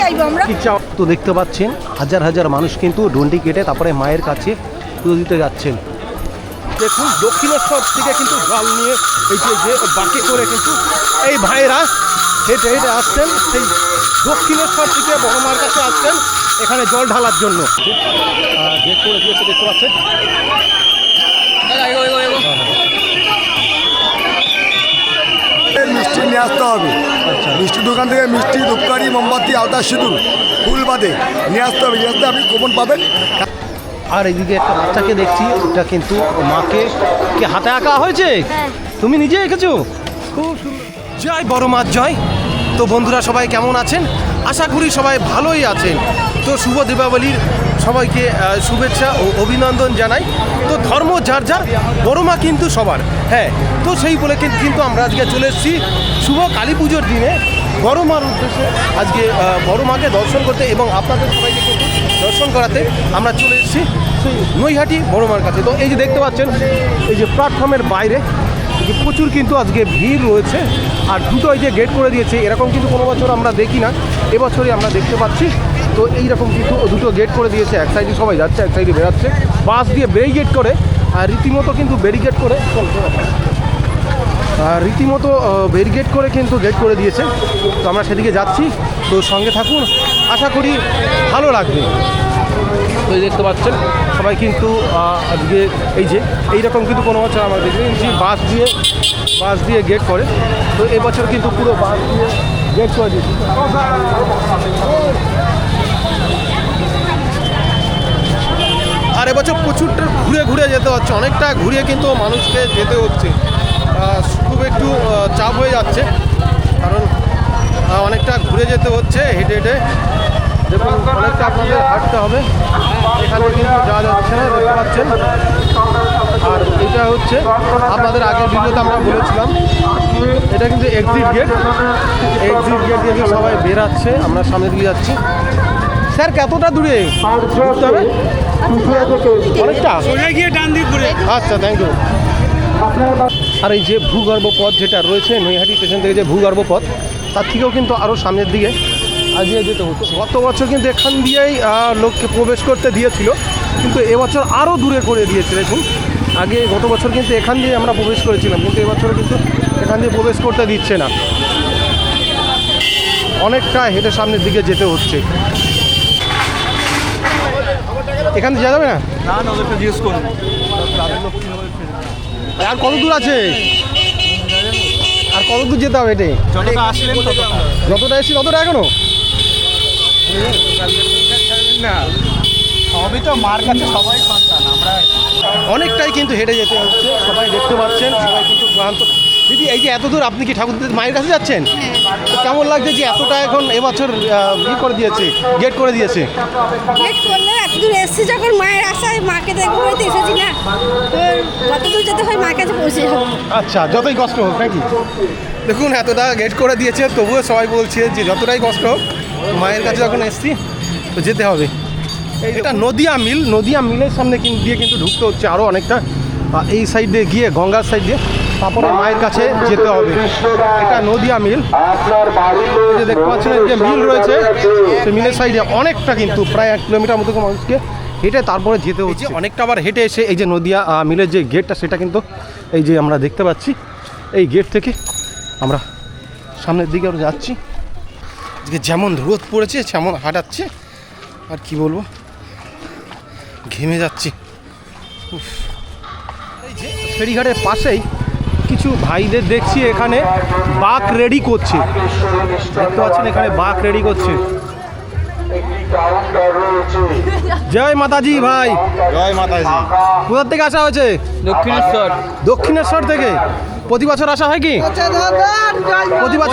চাইব আমরা। তো দেখতে পাচ্ছেন হাজার হাজার মানুষ কিন্তু ডন্ডি কেটে তারপরে মায়ের কাছে পুজো দিতে যাচ্ছেন। দেখুন দক্ষিণেশ্বর থেকে কিন্তু জল নিয়ে এই যে যে বাঁকে করে কিন্তু এই ভাইরা হেঁটে হেঁটে আসছেন। সেই দক্ষিণেশ্বর থেকে বড় মার কাছে আসছেন এখানে জল ঢালার জন্য। দেখতে পাচ্ছেন। দোকান থেকে মিষ্টি ধূপকাঠি মোমবাতি আলতা সিঁদুর ফুল বাদে নিয়ে আসতে হবে নিয়ে আসতে আপনি কুপন পাবেন। আর এইদিকে একটা বাচ্চাকে দেখছি এটা কিন্তু মাকে কি হাতে আঁকা হয়েছে? তুমি নিজে এঁকেছো? খুব সুন্দর। জয় বড় মাছ জয়। তো বন্ধুরা সবাই কেমন আছেন? আশা করি সবাই ভালোই আছেন। তো শুভ দীপাবলির সবাইকে শুভেচ্ছা ও অভিনন্দন জানাই। তো ধর্ম যার যার বড় মা কিন্তু সবার। হ্যাঁ তো সেই বলে কিন- কিন্তু আমরা আজকে চলে এসেছি শুভ কালী পুজোর দিনে। বড় মার উদ্দেশ্যে আজকে বড় মাকে দর্শন করতে এবং আপনাদের সবাইকে দর্শন করাতে আমরা চলে এসেছি সেই নৈহাটি বড় মার কাছে। তো এই যে দেখতে পাচ্ছেন, এই যে প্ল্যাটফর্মের বাইরে প্রচুর কিন্তু আজকে ভিড় রয়েছে আর দুটো এই যে গেট করে দিয়েছে, এরকম কিন্তু কোনো বছর আমরা দেখি না, এবছরই আমরা দেখতে পাচ্ছি। তো এইরকম কিন্তু দুটো গেট করে দিয়েছে, এক সাইডে সবাই যাচ্ছে, এক সাইডে বেরাচ্ছে বাস দিয়ে ব্যারিগেট করে, আর রীতিমতো কিন্তু ব্যারিগেট করে আর রীতিমতো ব্যারিগেট করে কিন্তু গেট করে দিয়েছে। তো আমরা সেদিকে যাচ্ছি। তো সঙ্গে থাকুন। আশা করি ভালো লাগবে। তো এই দেখতে পাচ্ছেন। সবাই কিন্তু আজকে এই যে এইরকম কিন্তু কোনো বছর আমরা দেখবেন যে বাস দিয়ে বাস দিয়ে গেট করে। তো এবছর কিন্তু পুরো বাস দিয়ে গেট করে দিয়েছে। আর এবছর প্রচুরটা ঘুরে ঘুরে যেতে হচ্ছে। অনেকটা ঘুরিয়ে কিন্তু মানুষকে যেতে হচ্ছে। খুব একটু চাপ হয়ে যাচ্ছে। কারণ অনেকটা ঘুরে যেতে হচ্ছে হেঁটে হেঁটে। দেখুন অনেকটা আপনাদের হাঁটতে হবে। এখানে কিন্তু যাওয়া যাচ্ছে না দেখতে পাচ্ছেন। আর এটা হচ্ছে আপনাদের আগের ভিডিওতে আমরা বলেছিলাম এটা কিন্তু এক্সিট গেট এক্সিট গেট দিয়ে সবাই বেরাচ্ছে আমরা সামনে দিকে যাচ্ছি। স্যার কতটা দূরে? অনেকটা? সোজা গিয়ে ডান দিক ঘুরে। আচ্ছা থ্যাংক ইউ আর এই যে ভূগর্ভ পথ যেটা রয়েছে নৈহাটি স্টেশন থেকে যে ভূগর্ভ পথ তার থেকেও কিন্তু আরও সামনের দিকে আগিয়ে যেতে হতো গত বছর কিন্তু এখান দিয়েই লোককে প্রবেশ করতে দিয়েছিল কিন্তু এবছর আরও দূরে করে দিয়েছে। দেখুন আগে গত বছর কিন্তু এখান দিয়ে আমরা প্রবেশ করেছিলাম কিন্তু এবছর কিন্তু এখান দিয়ে প্রবেশ করতে দিচ্ছে না। অনেকটা হেঁটে সামনের দিকে যেতে হচ্ছে। এখান দিয়ে যাওয়া যাবে না? না না ওদেরকে জিজ্ঞেস করুন। আর কত দূর আছে? আর কত দূর যেতে হবে এটি যতটা এসছি ততটা। যতটা এসেছি ততটা এখনও? না সবই তো মার কাছে সবাই সন্তান আমরা অনেকটাই কিন্তু হেঁটে যেতে হচ্ছে সবাই দেখতে পাচ্ছেন সবাই কিন্তু ক্লান্ত। দিদি এই যে এত দূর আপনি কি ঠাকুর মায়ের কাছে যাচ্ছেন? তো কেমন লাগছে যে এতটা এখন এবছর ই করে দিয়েছে গেট করে দিয়েছে? গেট করলে এতদূর এসছি যখন মায়ের আশায় মাকে দেখব বলতে এসেছি না। তো কত দূর যেতে হয় মার কাছে পৌঁছে যাব। আচ্ছা যতই কষ্ট হোক নাকি? দেখুন এতটা গেট করে দিয়েছে তবুও সবাই বলছে যে যতটাই কষ্ট হোক মায়ের কাছে যখন এসছি তো যেতে হবে। এটা নদিয়া মিল নদিয়া মিলের সামনে দিয়ে কিন্তু ঢুকতে হচ্ছে আরও অনেকটা। এই সাইড দিয়ে গিয়ে গঙ্গার সাইড দিয়ে। তারপরে মায়ের কাছে যেতে হবে। এটা নদিয়া মিল। যে দেখতে পাচ্ছেন যে মিল রয়েছে সেই মিলের সাইডে অনেকটা কিন্তু প্রায় এক কিলোমিটার মতো মানুষকে হেঁটে তারপরে যেতে হচ্ছে। অনেকটা আবার হেঁটে এসে এই যে নদিয়া মিলের যে গেটটা সেটা কিন্তু এই যে আমরা দেখতে পাচ্ছি। এই গেট থেকে আমরা সামনের দিকে আমরা যাচ্ছি। আজকে যেমন রোদ পড়েছে তেমন হাঁটাচ্ছে। আর কি বলব? ঘেমে যাচ্ছি। উফ। এই যে ফেরিঘাটের পাশেই কিছু ভাইদের দেখছি এখানে বাক রেডি করছে। দেখতে পাচ্ছেন এখানে বাক রেডি করছে। জয় মাতাজি ভাই। জয় মাতাজি। কোথার থেকে আসা হয়েছে? দক্ষিণেশ্বর। দক্ষিণেশ্বর থেকে। প্রতি বছর আসা হয় কি? প্রতি বছর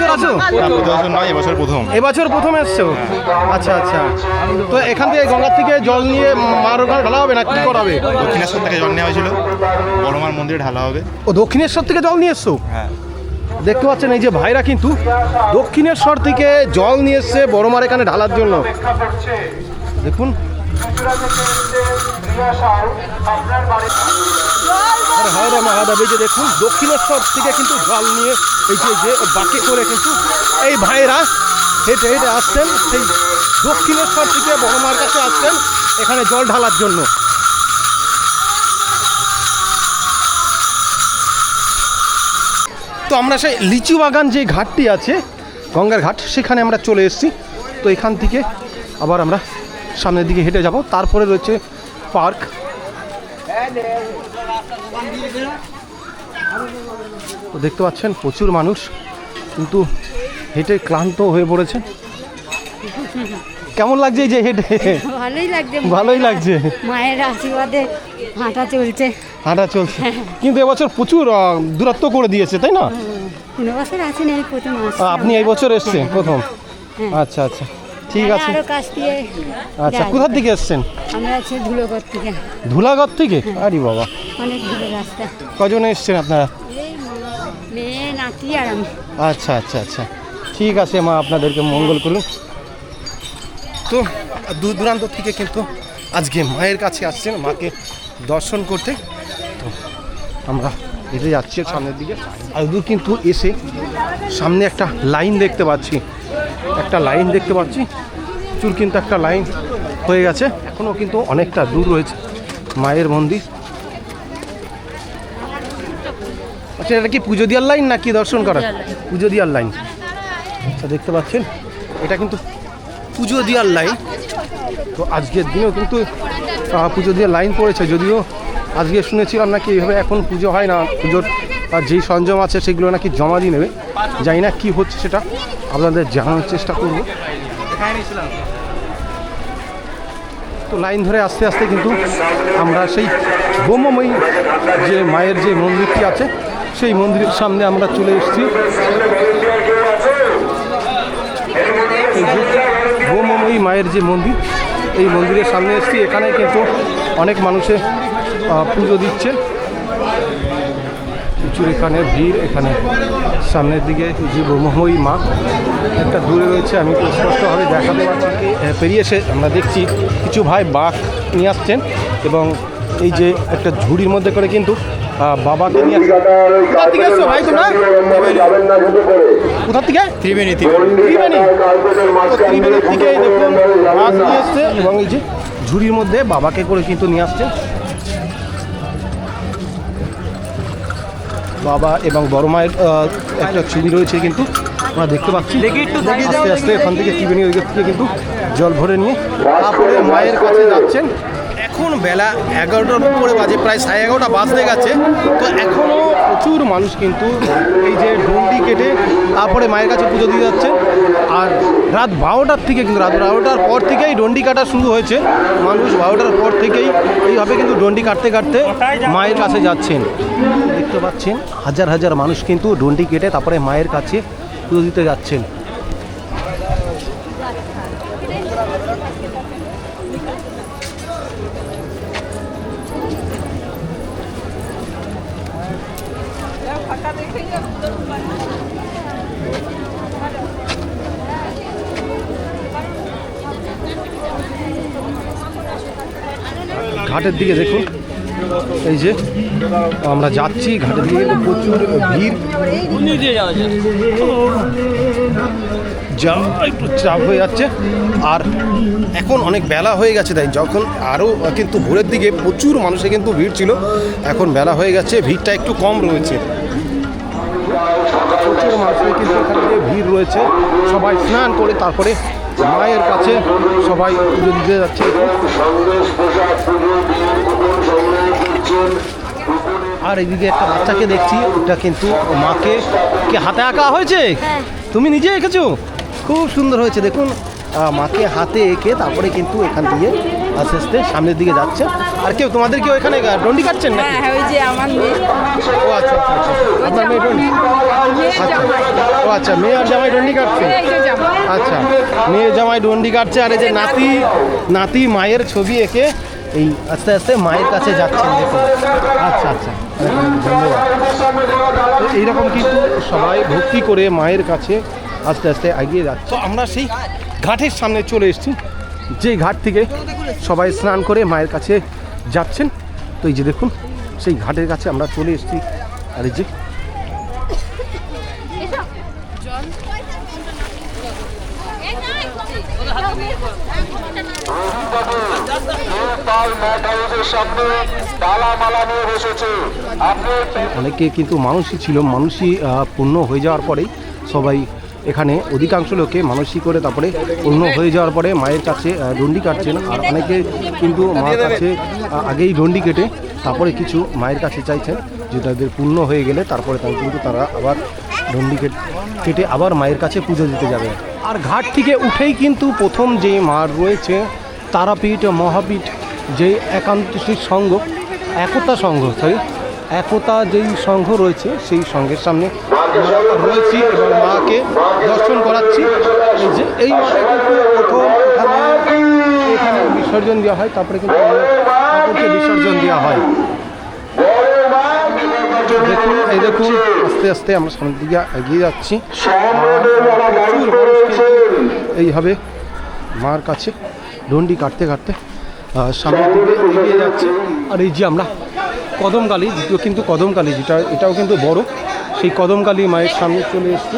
নয় এবছর প্রথম। এবছর প্রথম এসছো? আচ্ছা আচ্ছা। তো এখান থেকে গঙ্গার থেকে জল নিয়ে মার ওখানে ঢালা হবে না কি করাবে দক্ষিণেশ্বর থেকে জল নেওয়া হয়েছিল। বড়মার মন্দিরে ঢালা হবে। ও দক্ষিণেশ্বর থেকে জল নিয়ে এসছো? হ্যাঁ। দেখতে পাচ্ছেন এই যে ভাইরা কিন্তু দক্ষিণেশ্বর থেকে জল নিয়ে এসছে বড়মার এখানে ঢালার জন্য। দেখুন আর হায়রা মহাদেব যে দেখুন, দক্ষিণেশ্বর থেকে কিন্তু জল নিয়ে এই যে যে বাকে করে কিন্তু এই ভাইরা হেঁটে হেঁটে আসছেন, সেই দক্ষিণেশ্বর থেকে বড়মার কাছে আসছেন, এখানে জল ঢালার জন্য। তো আমরা সেই লিচু বাগান যে ঘাটটি আছে, গঙ্গার ঘাট, সেখানে আমরা চলে এসেছি। তো এখান থেকে আবার আমরা সামনের দিকে হেঁটে যাব। তারপরে রয়েছে পার্ক। তো দেখতে পাচ্ছেন প্রচুর মানুষ কিন্তু হেঁটে ক্লান্ত হয়ে পড়েছে। কেমন লাগছে এই যে হেঁটে? ভালোই লাগছে। ভালোই লাগছে। মায়ের আশীর্বাদে হাঁটা চলছে। হাঁটা চলছে। কিন্তু এবছর প্রচুর দূরত্ব করে দিয়েছে তাই না? কোনো বছর আসেনি এই প্রথম আপনি এই বছর এসছেন প্রথম? আচ্ছা আচ্ছা। ঠিক আছে। আরও কাছ দিয়ে আচ্ছা যাই। কোথা থেকে এসছেন? আমরা আছি ধুলোগড় থেকে। ধুলাগড় থেকে? আরে বাবা। অনেক দূরে রাস্তা। কজন এসছেন আপনারা? মেয়ে নাতি আর আমি। আচ্ছা আচ্ছা আচ্ছা। ঠিক আছে মা আপনাদেরকে মঙ্গল করুন। তো দূর দূরান্ত থেকে কিন্তু আজকে মায়ের কাছে আসছেন মাকে দর্শন করতে। তো আমরা হেঁটে যাচ্ছি সামনের দিকে। আর দূর কিন্তু এসে সামনে একটা লাইন দেখতে পাচ্ছি। একটা লাইন দেখতে পাচ্ছি। প্রচুর কিন্তু একটা লাইন হয়ে গেছে। এখনও কিন্তু অনেকটা দূর রয়েছে মায়ের মন্দির। আচ্ছা এটা কি পুজো দেওয়ার লাইন নাকি দর্শন করার? পুজো দেওয়ার লাইন। আচ্ছা দেখতে পাচ্ছেন? এটা কিন্তু পুজো দেওয়ার লাইন। তো আজকের দিনেও কিন্তু পুজো দেওয়ার লাইন পড়েছে। যদিও আজকে শুনেছিলাম নাকি এইভাবে এখন পুজো হয় না পুজোর আর যেই সরঞ্জাম আছে সেগুলো নাকি জমা দিয়ে নেবে। জানি না কী হচ্ছে সেটা। আপনাদের জানানোর চেষ্টা করব। তো লাইন ধরে আস্তে আস্তে কিন্তু আমরা সেই ব্রহ্মময়ী যে মায়ের যে মন্দিরটি আছে, সেই মন্দিরের সামনে আমরা চলে এসেছি। ব্রহ্মময়ী মায়ের যে মন্দির, এই মন্দিরের সামনে এসেছি। এখানে কিন্তু অনেক মানুষে পুজো দিচ্ছে প্রচুর এখানে ভিড় এখানে সামনের দিকে যে ব্রহ্মময়ী মা একটা দূরে রয়েছে আমি স্পষ্টভাবে দেখাতে পারছি। পেরিয়ে এসে আমরা দেখছি কিছু ভাই বাঘ নিয়ে আসছেন এবং এই যে একটা ঝুড়ির মধ্যে করে কিন্তু বাবাকে নিয়ে আসছে কোথা থেকে ত্রিবেণী ত্রিবেণী। থেকে দেখুন নিয়ে এসছে এবং এই যে ঝুড়ির মধ্যে বাবাকে করে কিন্তু নিয়ে আসছে। বাবা এবং বড় মায়ের একটা ছবি রয়েছে কিন্তু আমরা দেখতে পাচ্ছি। আস্তে আস্তে এখান থেকে ত্রিবেণী ওই থেকে কিন্তু জল ভরে নিয়ে তারপরে মায়ের কাছে যাচ্ছেন। এখন বেলা এগারোটার উপরে বাজে প্রায় সাড়ে এগারোটা বাজতে গেছে। তো এখনও প্রচুর মানুষ কিন্তু এই যে ডন্ডি কেটে তারপরে মায়ের কাছে পুজো দিয়ে যাচ্ছে আর রাত বারোটার থেকে কিন্তু রাত বারোটার পর থেকেই ডন্ডি কাটা শুরু হয়েছে। মানুষ বারোটার পর থেকেই এইভাবে কিন্তু ডন্ডি কাটতে কাটতে মায়ের কাছে যাচ্ছেন। দেখতে পাচ্ছেন হাজার হাজার মানুষ কিন্তু ডন্ডি কেটে তারপরে মায়ের কাছে পুজো দিতে যাচ্ছেন। ঘাটের দিকে দেখুন। এই যে, আমরা যাচ্ছি ঘাটের কিন্তু প্রচুর ভিড়। যা চাপ হয়ে যাচ্ছে। আর এখন অনেক বেলা হয়ে গেছে তাই যখন আরও কিন্তু ভোরের দিকে প্রচুর মানুষের কিন্তু ভিড় ছিল, এখন বেলা হয়ে গেছে, ভিড়টা একটু কম রয়েছে। প্রচুর মানুষের কিন্তু এখানে ভিড় রয়েছে। সবাই স্নান করে তারপরে মায়ের কাছে সবাই পুজো দিতে যাচ্ছে। আর এদিকে একটা বাচ্চাকে দেখছি ওটা কিন্তু মাকে কি হাতে আঁকা হয়েছে? তুমি নিজে এঁকেছো? খুব সুন্দর হয়েছে। দেখুন মাকে হাতে এঁকে তারপরে কিন্তু এখান দিয়ে আস্তে আস্তে সামনের দিকে যাচ্ছে। আর কেউ তোমাদের কেউ এখানে ডন্ডি কাটছেন নাকি? হ্যাঁ ওই যে আমার মেয়ে। ও আচ্ছা আচ্ছা আচ্ছা। আপনার মেয়ে ডন্ডি আচ্ছা। ও আচ্ছা মেয়ে আর জামাই ডন্ডি কাটছে? আচ্ছা মেয়ে জামাই ডন্ডি কাটছে। আর এই যে নাতি। নাতি মায়ের ছবি এঁকে এই আস্তে আস্তে মায়ের কাছে যাচ্ছেন দেখুন। আচ্ছা আচ্ছা। ধন্যবাদ। এইরকম কিন্তু সবাই ভক্তি করে মায়ের কাছে আস্তে আস্তে এগিয়ে যাচ্ছে। আমরা সেই ঘাটের সামনে চলে এসেছি। যে ঘাট থেকে সবাই স্নান করে মায়ের কাছে যাচ্ছেন। তো এই যে দেখুন, সেই ঘাটের কাছে আমরা চলে এসেছি। আর এই যে অনেকে কিন্তু মানুষই ছিল, মানুষই পূর্ণ হয়ে যাওয়ার পরেই সবাই এখানে অধিকাংশ লোকে মানসিক করে তারপরে পূর্ণ হয়ে যাওয়ার পরে মায়ের কাছে ডন্ডি কাটছেন। আর অনেকে কিন্তু মায়ের কাছে আগেই ডন্ডি কেটে তারপরে কিছু মায়ের কাছে চাইছেন যে তাদের পূর্ণ হয়ে গেলে তারপরে তারা কিন্তু তারা আবার ডন্ডি কেটে আবার মায়ের কাছে পুজো দিতে যাবে। আর ঘাট থেকে উঠেই কিন্তু প্রথম যে মার রয়েছে, তারাপীঠ, মহাপীঠ যে একান্তশী সংঘ একতা সংঘ সরি একতা যেই সংঘ রয়েছে সেই সংঘের সামনে রয়েছি এবং মাকে দর্শন করাচ্ছি। যে এই মাকে কিন্তু প্রথম এখানে বিসর্জন দেওয়া হয়, তারপরে কিন্তু ঠাকুরকে বিসর্জন দেওয়া হয়। দেখুন, এই দেখুন, আস্তে আস্তে আমরা সামনের দিকে এগিয়ে যাচ্ছি। এইভাবে মার কাছে ডন্ডি কাটতে কাটতে। সামনের দিকে এগিয়ে যাচ্ছে। আর এই যে আমরা কদমকালী, দ্বিতীয় কিন্তু কদমকালী, যেটা, এটাও কিন্তু বড়। সেই কদমকালী মায়ের সামনে চলে এসছি।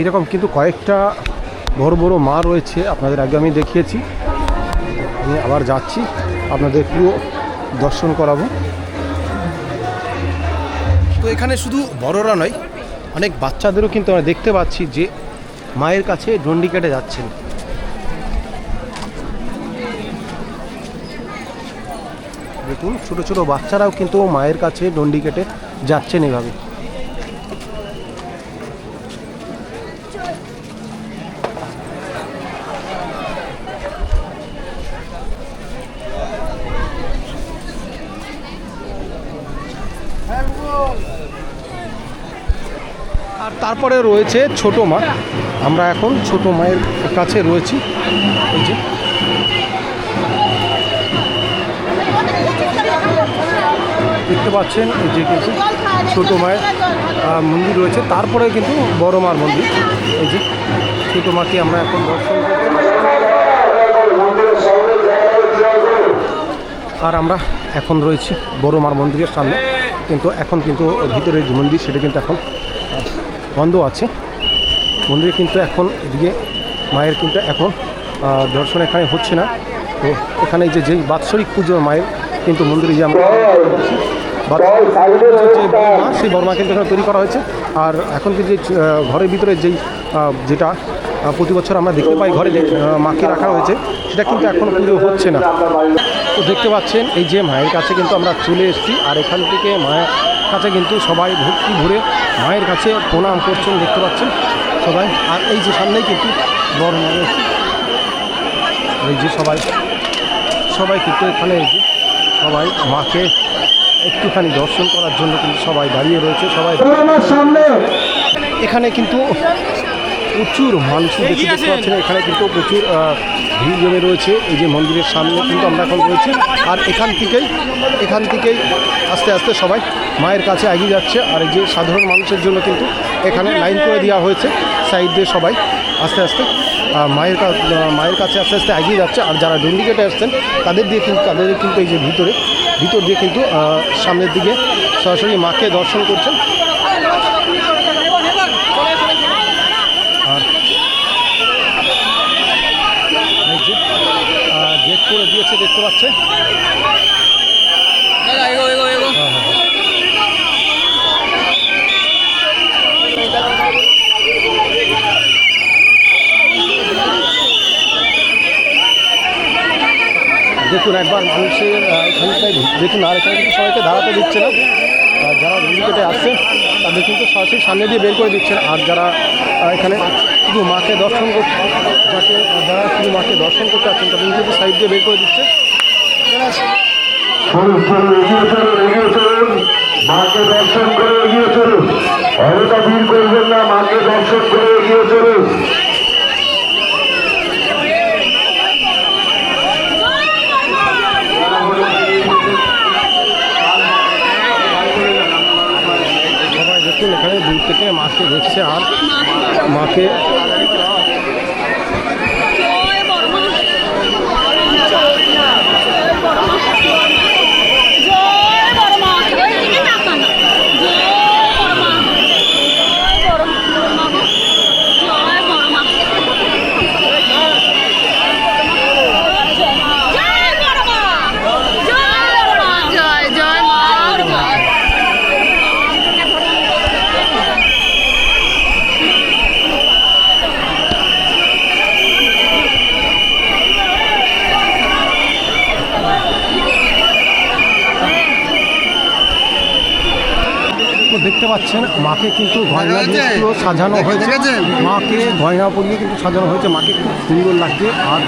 এরকম কিন্তু কয়েকটা বড় বড় মা রয়েছে, আপনাদের আগে আমি দেখিয়েছি। আমি আবার যাচ্ছি, আপনাদের পুরো দর্শন করাবো। তো এখানে শুধু বড়রা নয়, অনেক বাচ্চাদেরও কিন্তু আমরা দেখতে পাচ্ছি যে মায়ের কাছে ডন্ডি কেটে যাচ্ছেন। দেখুন, ছোট ছোট বাচ্চারাও কিন্তু মায়ের কাছে ডন্ডি কেটে যাচ্ছেন এভাবে আর তারপরে রয়েছে ছোট মা। আমরা এখন ছোট মায়ের কাছে রয়েছি। দেখতে পাচ্ছেন যে কিন্তু ছোট মায়ের মন্দির রয়েছে। তারপরে কিন্তু বড় মার মন্দির। এই যে ছোট মাকে আমরা এখন দর্শন আর আমরা এখন রয়েছি বড় মার মন্দিরের সামনে। কিন্তু এখন কিন্তু ভিতরে যে মন্দির, সেটা কিন্তু এখন বন্ধ আছে। মন্দিরে কিন্তু এখন এদিকে মায়ের কিন্তু এখন দর্শন এখানে হচ্ছে না। তো এখানে যে যেই বাৎসরিক পুজো মায়ের কিন্তু মন্দিরে যে আমরা বড়মা সেই বর্মা কিন্তু এখানে তৈরি করা হয়েছে। আর এখন যে ঘরের ভিতরে যেই যেটা প্রতি বছর আমরা দেখতে পাই ঘরে মাকে রাখা হয়েছে, সেটা কিন্তু এখন পুজো হচ্ছে না। তো দেখতে পাচ্ছেন, এই যে মায়ের কাছে কিন্তু আমরা চলে এসেছি। আর এখান থেকে মায়ের কাছে কিন্তু সবাই ভক্তি ভরে মায়ের কাছে প্রণাম করছেন দেখতে পাচ্ছেন সবাই। আর এই যে সামনেই কিন্তু বড় এই যে সবাই সবাই কিন্তু এখানে এই যে সবাই মাকে একটুখানি দর্শন করার জন্য কিন্তু সবাই দাঁড়িয়ে রয়েছে সবাই। সামনে এখানে কিন্তু প্রচুর মানুষ দেখতে পাচ্ছেন এখানে কিন্তু প্রচুর ভিড় জমে রয়েছে। এই যে মন্দিরের সামনে কিন্তু আমরা এখন রয়েছি। আর এখান থেকেই এখান থেকেই আস্তে আস্তে সবাই মায়ের কাছে এগিয়ে যাচ্ছে। আর এই যে সাধারণ মানুষের জন্য কিন্তু এখানে লাইন করে দেওয়া হয়েছে। সাইড দিয়ে সবাই আস্তে আস্তে মায়ের মায়ের কাছে আস্তে আস্তে এগিয়ে যাচ্ছে। আর যারা ডন্ডিকেটে আসছেন তাদের দিয়ে কিন্তু তাদের কিন্তু এই যে ভিতরে ভিতর দিয়ে কিন্তু সামনের দিকে সরাসরি মাকে দর্শন করছেন আর এই যে গেট করে দেখতে পাচ্ছে। দেখুন একবার মানুষের এখানটায় দেখুন আর এখানে কিন্তু সবাইকে দাঁড়াতে দিচ্ছে না। যারা কেটে আসছে তাদের কিন্তু সরাসরি সামনে দিয়ে বের করে দিচ্ছেন। আর যারা এখানে শুধু মাকে দর্শন করতে যাকে যারা শুধু মাকে দর্শন করতে আছেন, তাদের কিন্তু সাইড দিয়ে বের করে দিচ্ছে। মাকে দর্শন করে এগিয়ে চলুন। অনেকটা ভিড় করবেন না, মাকে দর্শন করে এগিয়ে চলুন দূর থেকে মাকে দেখছে আর মাকে জয় জয় মা তো দেখতে পাচ্ছেন মাকে কিন্তু গয়না দিয়ে পুরো সাজানো হয়েছে। মাকে গয়না পরিয়ে কিন্তু সাজানো হয়েছে। মাকে খুব সুন্দর লাগছে। আর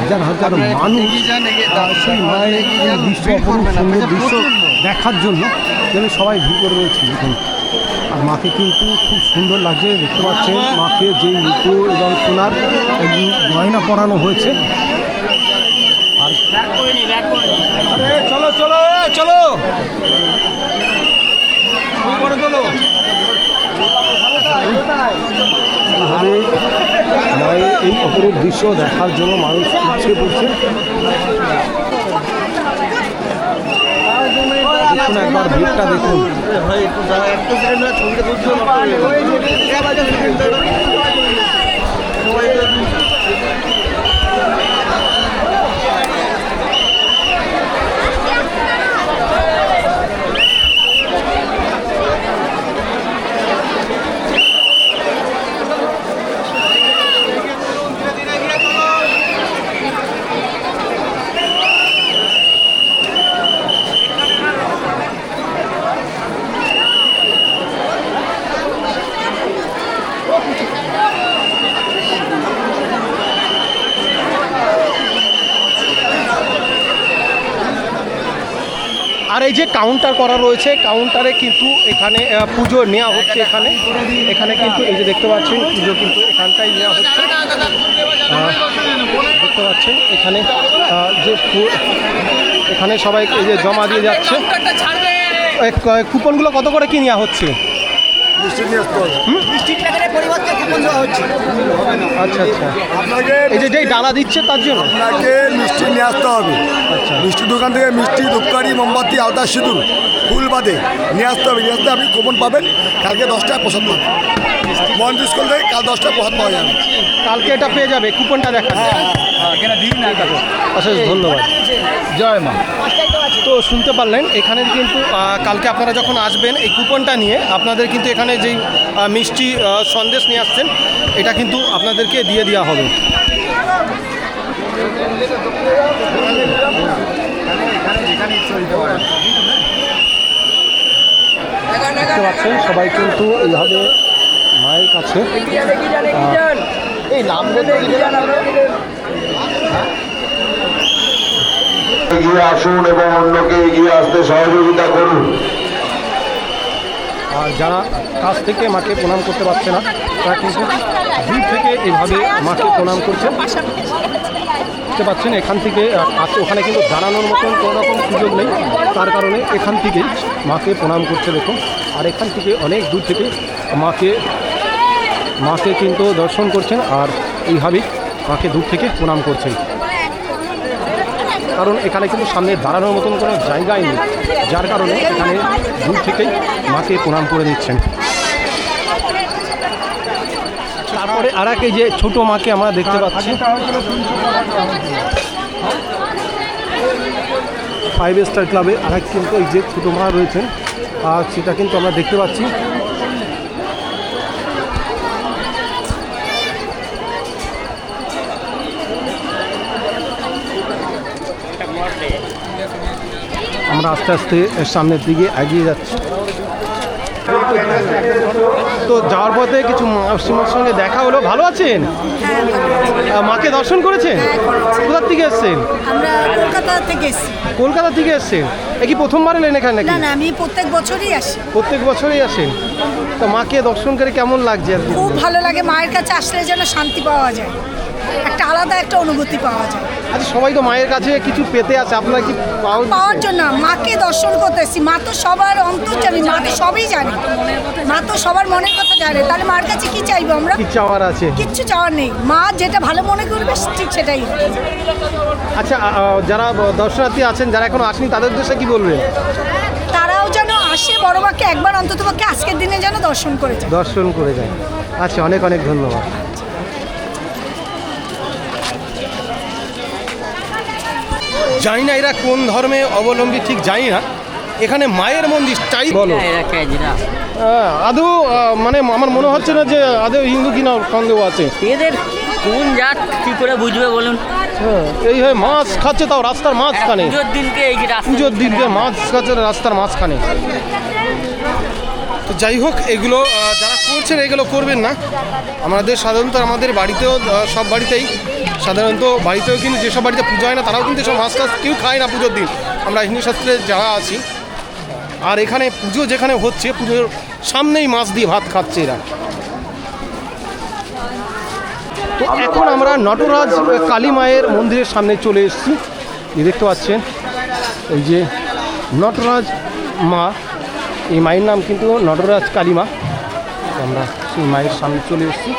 হাজার হাজার মানুষ সেই মায়ের দৃশ্য অপরূপ সুন্দর দৃশ্য দেখার জন্য যেন সবাই ভিড় করে রয়েছে। দেখুন। আর মাকে কিন্তু খুব সুন্দর লাগছে। দেখতে পাচ্ছেন মাকে যে রূপো এবং সোনার গয়না পরানো হয়েছে। আর চলো চলো চলো। এভাবে মায়ের এই অপরূপ দৃশ্য দেখার জন্য মানুষ ইচ্ছে পড়ছে। দেখুন। আর এই যে কাউন্টার করা রয়েছে কাউন্টারে কিন্তু এখানে পুজো নেওয়া হচ্ছে এখানে। এখানে কিন্তু এই যে দেখতে পাচ্ছেন, পুজো কিন্তু এখানটাই নেওয়া হচ্ছে। দেখতে পাচ্ছেন, এখানে যে এখানে সবাই এই যে জমা দিয়ে যাচ্ছে। কুপনগুলো কত করে কি নেওয়া হচ্ছে মিষ্টি নিয়ে আসতে হবে আচ্ছা আচ্ছা। আপনাকে এই যে যেই ডালা দিচ্ছে তার জন্য? আপনাকে মিষ্টি নিয়ে আসতে হবে। মিষ্টি দোকান থেকে মিষ্টি মোমবাতি আলতা সিঁদুর ফুল বাদে নিয়ে আসতে হবে। নিয়ে আসতে আপনি কুপন পাবেন। কালকে দশটায় প্রসাদ পাবেন। মহেন্দ্র স্কুল থেকে কাল দশটায় প্রসাদ পাওয়া যাবে। কালকে এটা পেয়ে যাবে। কুপনটা দেখা অশেষ ধন্যবাদ। জয় মা। তো শুনতে পারলেন এখানে কিন্তু কালকে আপনারা যখন আসবেন, এই কুপনটা নিয়ে আপনাদের কিন্তু এখানে যেই মিষ্টি সন্দেশ নিয়ে আসছেন, এটা কিন্তু আপনাদেরকে দিয়ে দেওয়া হবে। দেখতে পাচ্ছেন, সবাই কিন্তু এইভাবে মায়ের কাছে এই নাম এগিয়ে আসুন এবং অন্যকে এগিয়ে আসতে সহযোগিতা করুন। আর যারা কাছ থেকে মাকে প্রণাম করতে পারছে না, তারা কিন্তু দূর থেকে এইভাবে মাকে প্রণাম করছে। দেখতে পাচ্ছেন এখান থেকে ওখানে কিন্তু দাঁড়ানোর মতন কোনো রকম সুযোগ নেই। তার কারণে এখান থেকেই মাকে প্রণাম করছে, দেখুন। আর এখান থেকে অনেক দূর থেকে মাকে মাকে কিন্তু দর্শন করছেন আর এইভাবেই মাকে দূর থেকে প্রণাম করছেন। কারণ এখানে কিন্তু সামনে দাঁড়ানোর মতন কোনো জায়গাই নেই। যার কারণে এখানে দূর থেকেই মাকে প্রণাম করে দিচ্ছেন তারপরে আর এক যে ছোট মাকে আমরা দেখতে পাচ্ছি। ফাইভ স্টার ক্লাবে আর এক কিন্তু এই যে ছোটো মা রয়েছেন, আর সেটা কিন্তু আমরা দেখতে পাচ্ছি। আমরা আস্তে আস্তে সামনের দিকে এগিয়ে যাচ্ছি। তো যাওয়ার পথে কিছু মাসিমার সঙ্গে দেখা হলো। ভালো আছেন? মাকে দর্শন করেছেন? কোথার থেকে এসছেন? আমরা কলকাতা থেকে এসেছি। কলকাতা থেকে এসছেন? এ কি প্রথমবার এলেন এখানে না আমি প্রত্যেক বছরই আসি। প্রত্যেক বছরই আসেন। তো মাকে দর্শন করে কেমন লাগছে খুব ভালো লাগে মায়ের কাছে আসলে যেন শান্তি পাওয়া যায়। একটা আলাদা একটা অনুভূতি পাওয়া যায়। আচ্ছা সবাই তো মায়ের কাছে কিছু পেতে আছে আপনারা কি পাওয়া পাওয়ার জন্য মাকে দর্শন করতে এসেছি। মা তো সবার অন্তর্জামী মা তো সবই জানে। মা তো সবার মনের কথা জানে। তাহলে মার কাছে কি চাইব আমরা? কি চাওয়ার আছে? কিচ্ছু চাওয়ার নেই। মা যেটা ভালো মনে করবে ঠিক সেটাই। আচ্ছা যারা দর্শনার্থী আছেন যারা এখনও আসেনি তাদের উদ্দেশ্যে কি বলবেন? তারাও যেন আসে বড় মাকে একবার অন্তত পক্ষে আজকের দিনে যেন দর্শন করে যায়। দর্শন করে যায়। আচ্ছা অনেক অনেক ধন্যবাদ। জানি না এরা কোন ধর্মে অবলম্বী ঠিক জানি না। এখানে মায়ের মন্দির চাই বলো। হ্যাঁ, আদৌ মানে আমার মনে হচ্ছে না যে আদৌ হিন্দু কিনা সন্দেহ আছে। এদের কোন জাত কি করে বুঝবে বলুন? হ্যাঁ, এই হয় মাছ খাচ্ছে তাও রাস্তার মাঝখানে। পুজোর দিনকে এই যে পুজোর দিনকে মাছ খাচ্ছে রাস্তার মাঝখানে। তো যাই হোক এগুলো যারা করছেন এগুলো করবেন না। আমাদের সাধারণত আমাদের বাড়িতেও সব বাড়িতেই সাধারণত বাড়িতেও কিন্তু যেসব বাড়িতে পুজো হয় না, তারাও কিন্তু সব মাছ কেউ খায় না পুজোর দিন। আমরা হিন্দু শাস্ত্রে যারা আছি, আর এখানে পুজো যেখানে হচ্ছে, পুজোর সামনেই মাছ দিয়ে ভাত খাচ্ছে এরা। তো এখন আমরা নটরাজ কালী মায়ের মন্দিরের সামনে চলে এসেছি। দেখতে পাচ্ছেন, এই যে নটরাজ মা, এই মায়ের নাম কিন্তু নটরাজ কালী মা। আমরা সেই মায়ের সামনে চলে এসেছি।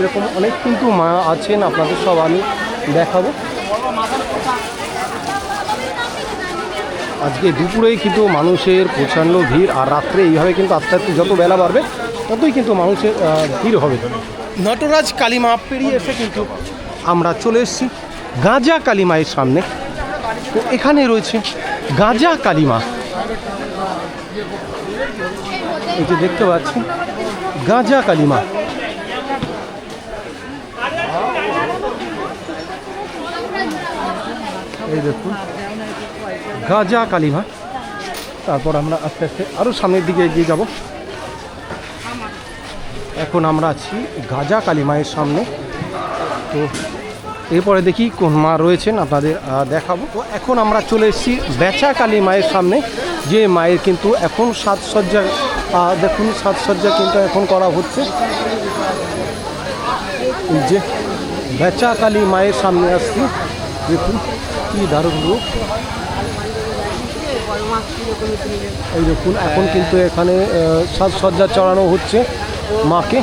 এরকম অনেক কিন্তু মা আছেন, আপনাদের সব আমি দেখাবো। আজকে দুপুরেই কিন্তু মানুষের প্রচণ্ড ভিড়, আর রাত্রে এইভাবে কিন্তু আস্তে আস্তে যত বেলা বাড়বে, ততই কিন্তু মানুষের ভিড় হবে। নটরাজ কালীমা পেরিয়ে এসে কিন্তু আমরা চলে এসেছি গাঁজা কালীমায়ের সামনে। তো এখানে রয়েছে গাঁজা কালীমা। এই যে দেখতে পাচ্ছি গাঁজা কালীমা। এই দেখুন। গাজা কালিমা। তারপর আমরা আস্তে আস্তে আরও সামনের দিকে এগিয়ে যাব। এখন আমরা আছি গাজা কালিমায়ের সামনে। তো এরপরে দেখি কোন মা রয়েছেন আপনাদের দেখাবো। তো এখন আমরা চলে এসেছি বেচা কালী মায়ের সামনে। যে মায়ের কিন্তু এখন সাজসজ্জা দেখুন সাজসজ্জা কিন্তু এখন করা হচ্ছে। যে বেচা কালী মায়ের সামনে আসছি, দেখুন। কি দারুণ রূপ? এই দেখুন, এখন কিন্তু এখানে সাজসজ্জা চড়ানো হচ্ছে মাকে।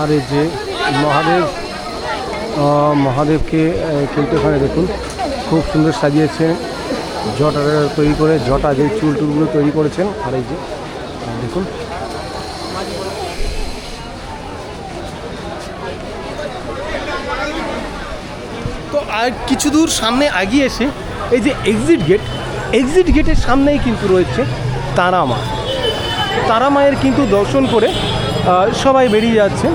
আর যে মহাদেব মহাদেবকে কিন্তু এখানে দেখুন, খুব সুন্দর সাজিয়েছে। জটা তৈরি করে, জটা যে চুল টুলগুলো তৈরি করেছেন, আর এই যে দেখুন। তো আর কিছু দূর সামনে এগিয়ে এসে, এই যে এক্সিট গেট এক্সিট গেটের সামনেই কিন্তু রয়েছে তারা মা। তারা মায়ের কিন্তু দর্শন করে সবাই বেরিয়ে যাচ্ছে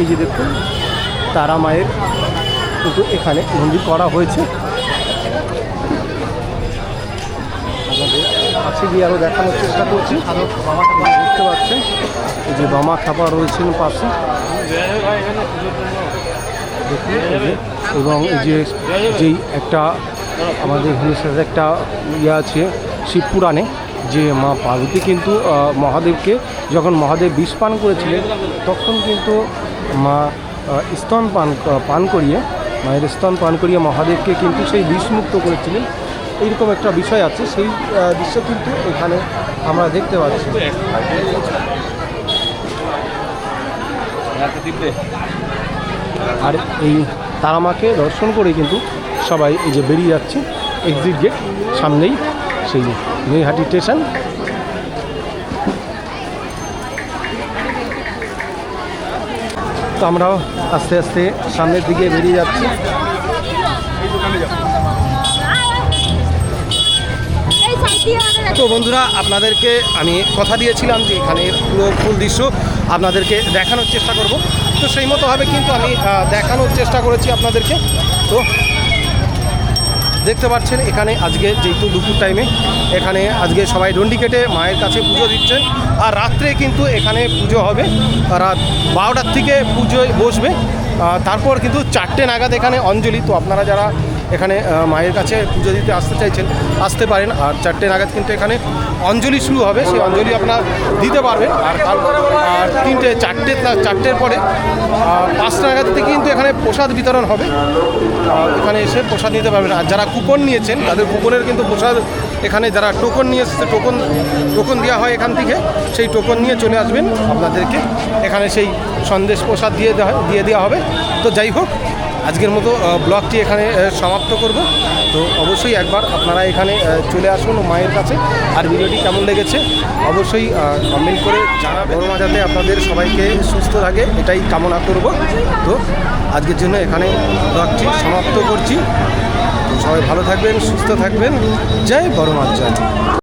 এই যে দেখুন তারা মায়ের কিন্তু এখানে মন্দির করা হয়েছে। কাছে গিয়ে আরও দেখানোর চেষ্টা করছি। আপনারা দেখতে পাচ্ছেন এই যে বামা খাপা রয়েছেন পাশে? এবং যে একটা আমাদের হিন্দুস্থানের একটা ইয়ে আছে শিবপুরাণে যে মা পার্বতী কিন্তু মহাদেবকে যখন মহাদেব বিষ পান করেছিলেন, তখন কিন্তু মা স্তন পান পান করিয়ে, মায়ের স্তন পান করিয়ে মহাদেবকে কিন্তু সেই বিষমুক্ত করেছিলেন। এইরকম একটা বিষয় আছে, সেই দৃশ্য কিন্তু এখানে আমরা দেখতে পাচ্ছি। আর এই তারামাকে দর্শন করে কিন্তু সবাই এই যে বেরিয়ে যাচ্ছে এক্সিট গেট সামনেই সেই নৈহাটি স্টেশন তো আমরাও আস্তে আস্তে সামনের দিকে বেরিয়ে যাচ্ছি। তো বন্ধুরা, আপনাদেরকে আমি কথা দিয়েছিলাম যে এখানের পুরো ফুল দৃশ্য আপনাদেরকে দেখানোর চেষ্টা করব। তো সেই মতোভাবে কিন্তু আমি দেখানোর চেষ্টা করেছি আপনাদেরকে। তো দেখতে পাচ্ছেন, এখানে আজকে যেহেতু দুপুর টাইমে এখানে আজকে সবাই ডন্ডি কেটে মায়ের কাছে পুজো দিচ্ছে। আর রাত্রে কিন্তু এখানে পুজো হবে। রাত বারোটার থেকে পুজোয় বসবে। তারপর কিন্তু চারটে নাগাদ এখানে অঞ্জলি। তো আপনারা যারা এখানে মায়ের কাছে পুজো দিতে আসতে চাইছেন, আসতে পারেন। আর চারটে নাগাদ কিন্তু এখানে অঞ্জলি শুরু হবে, সেই অঞ্জলি আপনার দিতে পারবেন। আর আর তিনটে, চারটে চারটের পরে পাঁচটা নাগাদ থেকে কিন্তু এখানে প্রসাদ বিতরণ হবে। এখানে এসে প্রসাদ নিতে পারবেন। আর যারা কুপন নিয়েছেন, তাদের কুপনের কিন্তু প্রসাদ এখানে যারা টোকন নিয়ে এসেছে, টোকন টোকন দেওয়া হয় এখান থেকে, সেই টোকন নিয়ে চলে আসবেন। আপনাদেরকে এখানে সেই সন্দেশ প্রসাদ দিয়ে দেওয়া দিয়ে দেওয়া হবে। তো যাই হোক আজকের মতো ব্লগটি এখানে সমাপ্ত করব। তো অবশ্যই একবার আপনারা এখানে চলে আসুন মায়ের কাছে। আর ভিডিওটি কেমন লেগেছে, অবশ্যই কমেন্ট করে বড় মা যাতে আপনাদের সবাইকে সুস্থ থাকে, এটাই কামনা করব। তো আজকের জন্য এখানে ব্লগটি সমাপ্ত করছি। সবাই ভালো থাকবেন, সুস্থ থাকবেন। জয় বড় জয়